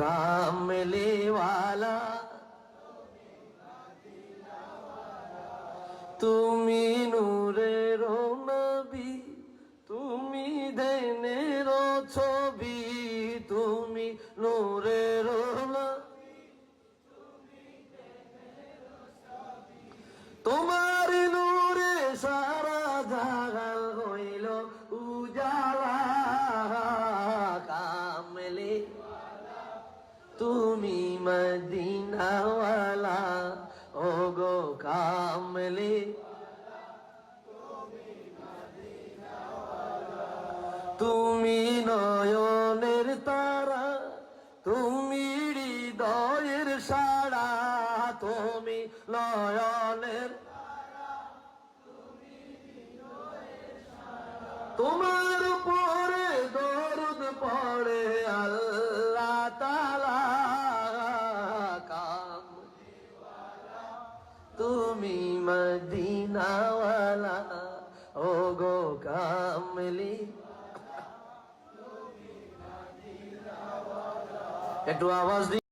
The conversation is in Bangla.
কামলিওয়ালা। তুমি নূরের নবী, তুমি দেনের ছবি, তুমি নূরের তোমার নূরে সারা জাগাল হইল উজালা। কামলে তুমি মদিনাওয়ালা ও গো কামলে। তুমি নয়নের তারা তুমি হৃদয়ের সারা তুমি নয়নের তোমার তুমি মদিনাওয়ালা ও গো কামলি। একটু আওয়াজ